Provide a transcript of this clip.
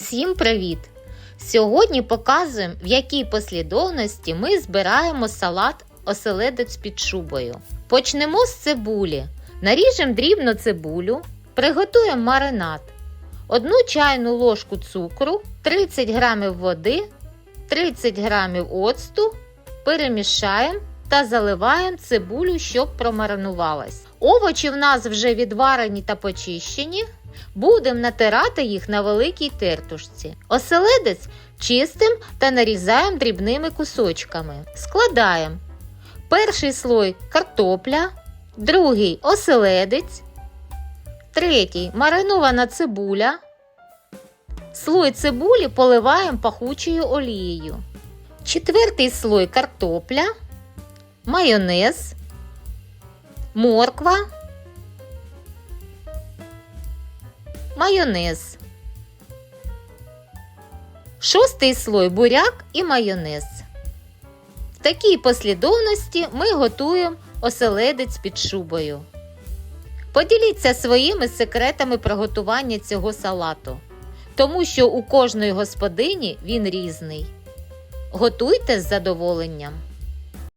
Всім привіт! Сьогодні показуємо, в якій послідовності ми збираємо салат оселедець під шубою. Почнемо з цибулі. Наріжемо дрібно цибулю, приготуємо маринад. Одну чайну ложку цукру, 30 г води, 30 г оцту, перемішаємо та заливаємо цибулю, щоб промаринувалась. Овочі в нас вже відварені та почищені. Будемо натирати їх на великій тертушці. Оселедець чистим та нарізаємо дрібними кусочками. Складаємо перший слой картопля, другий оселедець, третій маринована цибуля. Слой цибулі поливаємо пахучою олією. Четвертий слой картопля, майонез, морква. Майонез. Шостий слой буряк і майонез. В такій послідовності ми готуємо оселедець під шубою. Поділіться своїми секретами приготування цього салату, тому що у кожної господині він різний. Готуйте з задоволенням.